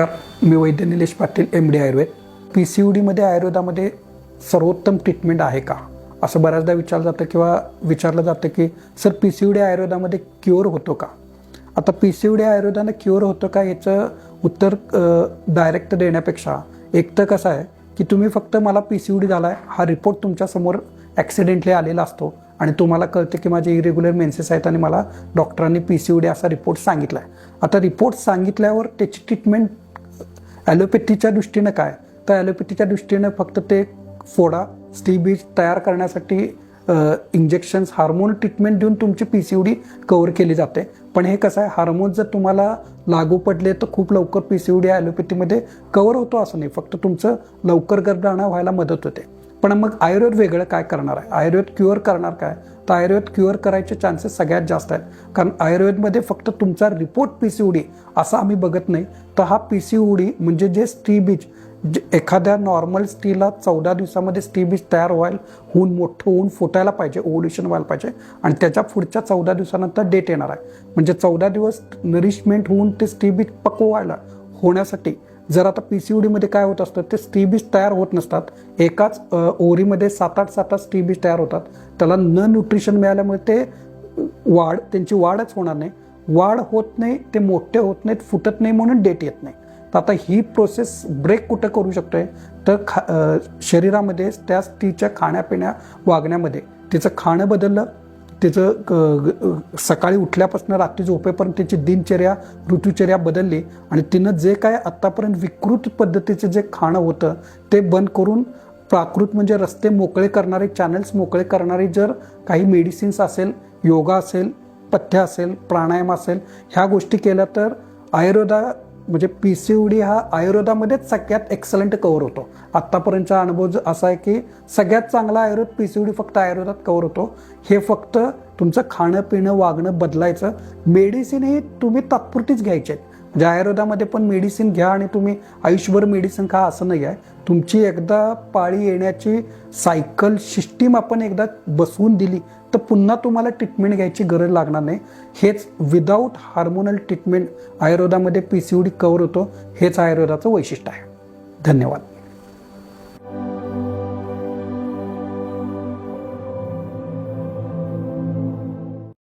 नमस्कार मी Vaidya Nilesh Patil M D Ayurveda P C U डीमध्ये आयुर्वेदामध्ये सर्वोत्तम ट्रीटमेंट आहे का? असं बऱ्याचदा विचारलं जातं किंवा विचारलं जातं की sir P C U D आयुर्वेदामध्ये cure होतो का? आता पी सी यू डी आयुर्वेदानं क्युअर होतं का याचं उत्तर डायरेक्ट देण्यापेक्षा एक तर कसं आहे की तुम्ही फक्त मला पी सी यू डी झाला आहे हा रिपोर्ट तुमच्यासमोर ॲक्सिडेंटली आलेला असतो आणि तुम्हाला कळते की माझे इरेग्युलर मेन्सेस आहेत आणि मला डॉक्टरांनी पी सी यू डी असा रिपोर्ट सांगितला आहे आता रिपोर्ट सांगितल्यावर त्याची ट्रीटमेंट ॲलोपॅथीच्या दृष्टीनं काय? तर ॲलोपॅथीच्या दृष्टीनं फक्त ते फोडा स्टीबीज तयार करण्यासाठी इंजेक्शन्स हार्मोन ट्रीटमेंट देऊन तुमची P C U D cover केली जाते. पण हे कसं आहे? हार्मोन जर तुम्हाला लागू पडले तर खूप लवकर पी सी यू डी ॲलोपॅथीमध्ये कवर होतो असं नाही. फक्त तुमचं लवकर गर्भाणा व्हायला मदत होते. पण मग आयुर्वेद वेगळं काय करणार आहे? आयुर्वेद क्युअर करणार काय? तर आयुर्वेद क्युअर करायचे चान्सेस सगळ्यात जास्त आहेत. कारण आयुर्वेदमध्ये फक्त तुमचा रिपोर्ट पी सी डी असा आम्ही बघत नाही. तर हा पी सी डी म्हणजे जे स्टी बीज जे एखाद्या नॉर्मल स्टीला चौदा दिवसामध्ये स्टी बीज तयार व्हायला होऊन मोठं होऊन फुटायला पाहिजे ओव्होल्युशन व्हायला पाहिजे आणि त्याच्या पुढच्या चौदा दिवसानंतर डेट येणार आहे. म्हणजे चौदा दिवस नरिशमेंट होऊन ते स्टी बीज पक्व व्हायला होण्यासाठी जर आता पी सी डीमध्ये काय होत असतं ते स्टीबीज तयार होत नसतात. एकाच ओरीमध्ये सात आठ सात आठ स्टीबीज तयार होतात. त्याला न न्यूट्रिशन मिळाल्यामुळे ते वाढ त्यांची वाढच होणार नाही. वाढ होत नाही ते मोठे होत नाहीत फुटत नाही म्हणून डेट येत नाही. तर आता ही प्रोसेस ब्रेक कुठं करू शकतो आहे तर खा शरीरामध्ये त्या स्त्रीच्या खाण्यापिण्या वागण्यामध्ये. तिचं खाणं बदललं तिचं क- ग- सकाळी उठल्यापासून रात्री झोपेपर्यंत त्याची दिनचर्या ऋतुचर्या बदलली आणि तिनं जे काय आत्तापर्यंत विकृत पद्धतीचं जे खाणं होतं ते बंद करून प्राकृत म्हणजे रस्ते मोकळे करणारे चॅनल्स मोकळे करणारे जर काही मेडिसिन्स असेल योगा असेल पथ्य असेल प्राणायाम असेल ह्या गोष्टी केल्या तर आयुर्वेदा म्हणजे पी सी यू डी हा आयुर्वेदामध्येच सगळ्यात एक्सलंट कव्हर होतो. आत्तापर्यंतचा अनुभव जो असा आहे की सगळ्यात चांगला Ayurveda P C U D फक्त आयुर्वेदात कव्हर होतो. हे फक्त तुमचं खाणं पिणं वागणं बदलायचं. मेडिसिन ही तुम्ही तात्पुरतीच घ्यायचे आहेत म्हणजे आयुर्वेदामध्ये पण मेडिसिन घ्या आणि तुम्ही आयुष्यभर मेडिसिन खा असं नाही आहे. तुमची एकदा पाळी येण्याची सायकल सिस्टीम आपण एकदा बसवून दिली तर पुन्हा तुम्हाला ट्रीटमेंट घ्यायची गरज लागणार नाही. हेच विदाऊट हार्मोनल ट्रीटमेंट आयुर्वेदामध्ये पी सी डी कवर होतो. हेच आयुर्वेदाचं वैशिष्ट्य आहे. धन्यवाद.